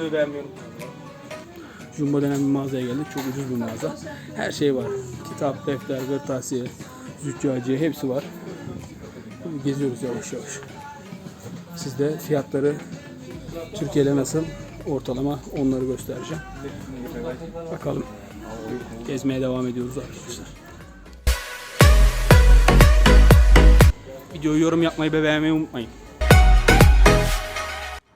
ve beğenmeyi unutmayın. Jumbo denen bir mağazaya geldik. Çok ucuz bir mağaza. Her şey var. Kitap, defter, kırtasiye, züccaciye hepsi var. Geziyoruz yavaş yavaş. Siz de fiyatları Türkiye'de nasıl ortalama onları göstereceğim. Bakalım. Gezmeye devam ediyoruz arkadaşlar. Videoyu yorum yapmayı ve beğenmeyi unutmayın.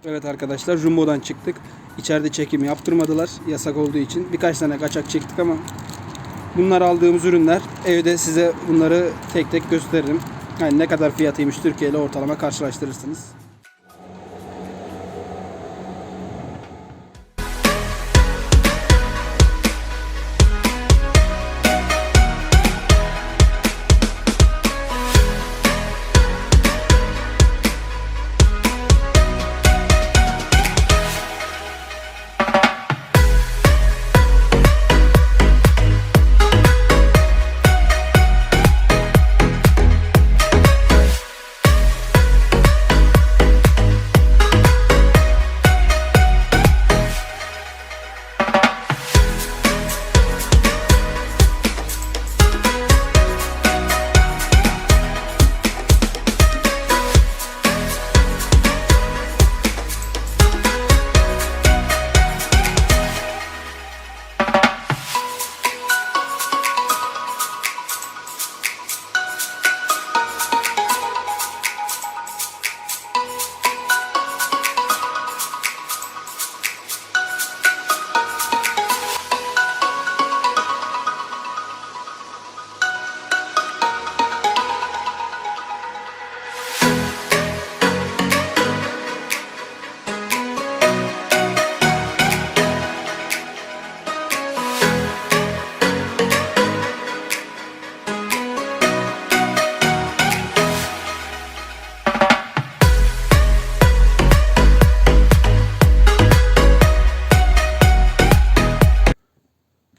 Evet arkadaşlar Jumbo'dan çıktık. İçeride çekim yaptırmadılar yasak olduğu için. Birkaç tane kaçak çektik ama bunlar aldığımız ürünler. Evde size bunları tek tek gösteririm. Yani ne kadar fiyatıymış Türkiye ile ortalama karşılaştırırsınız.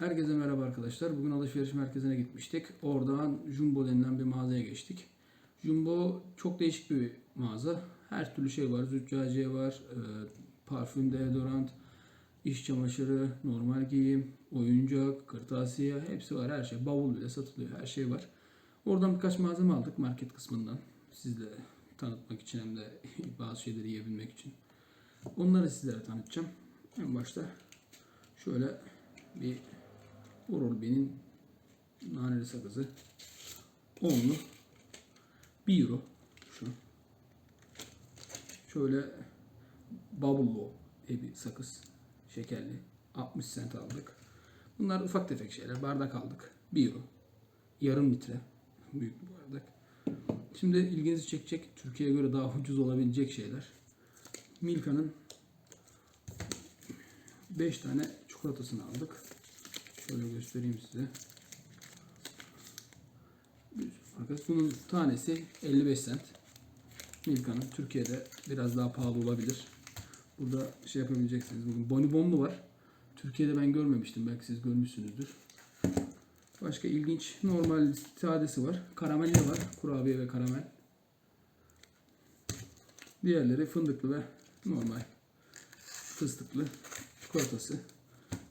Herkese merhaba arkadaşlar. Bugün alışveriş merkezine gitmiştik. Oradan Jumbo denilen bir mağazaya geçtik. Jumbo çok değişik bir mağaza. Her türlü şey var. Züccaciye var, e, parfüm, deodorant, iş çamaşırı, normal giyim, oyuncak, kırtasiye hepsi var. Her şey. Bavul bile satılıyor. Her şey var. Oradan birkaç malzeme aldık market kısmından. Sizle tanıtmak için hem de bazı şeyleri yiyebilmek için. Onları sizlere tanıtacağım. En başta şöyle bir Oral B'nin naneli sakızı. Onlu. 1 euro. Şu. Şöyle Bubble Low diye bir sakız. Şekerli. 60 cent aldık. Bunlar ufak tefek şeyler. Bardak aldık. 1 euro. Yarım litre. Büyük bir bardak. Şimdi ilginizi çekecek. Türkiye'ye göre daha ucuz olabilecek şeyler. Milka'nın 5 tane çikolatasını aldık. Şöyle göstereyim size. Bunun tanesi 55 cent. Milka'nın Türkiye'de biraz daha pahalı olabilir. Burada şey yapabileceksiniz. Bugün bonibonlu var. Türkiye'de ben görmemiştim. Belki siz görmüşsünüzdür. Başka ilginç normal sadesi var. Karamelli var. Kurabiye ve karamel. Diğerleri fındıklı ve normal fıstıklı çikolatası.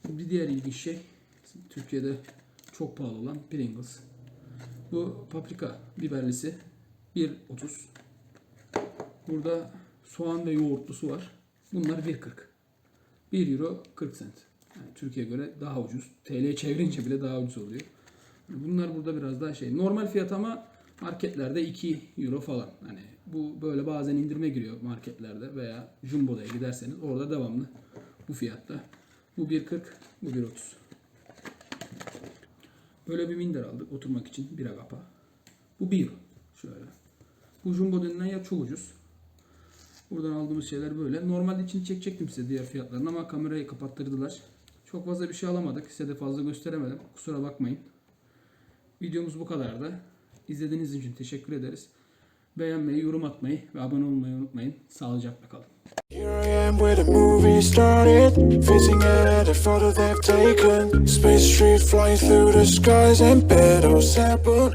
Bir diğer ilginç şey Türkiye'de çok pahalı olan Pringles. Bu paprika biberlisi 1.30. Burada soğan ve yoğurtlusu var. Bunlar 1.40. 1 euro 40 cent. Yani Türkiye'ye göre daha ucuz. TL çevirince bile daha ucuz oluyor. Bunlar burada biraz daha şey. Normal fiyat ama marketlerde 2 euro falan. Hani bu böyle bazen indirime giriyor marketlerde veya Jumbo'ya giderseniz orada devamlı bu fiyatta. Bu 1.40, bu 1.30. Böyle bir minder aldık oturmak için bir agapa. Bu 1 euro. Şöyle. Bu Jumbo denilen yer çok ucuz. Buradan aldığımız şeyler böyle. Normalde içini çekecektim size diğer fiyatlarını ama kamerayı kapattırdılar. Çok fazla bir şey alamadık. Size de fazla gösteremedim. Kusura bakmayın. Videomuz bu kadardı. İzlediğiniz için teşekkür ederiz. Beğenmeyi, yorum atmayı ve abone olmayı unutmayın. Sağlıcakla kalın. Here I am where the movie started, facing at a photo they've taken. Space street flying through the skies and battles happen.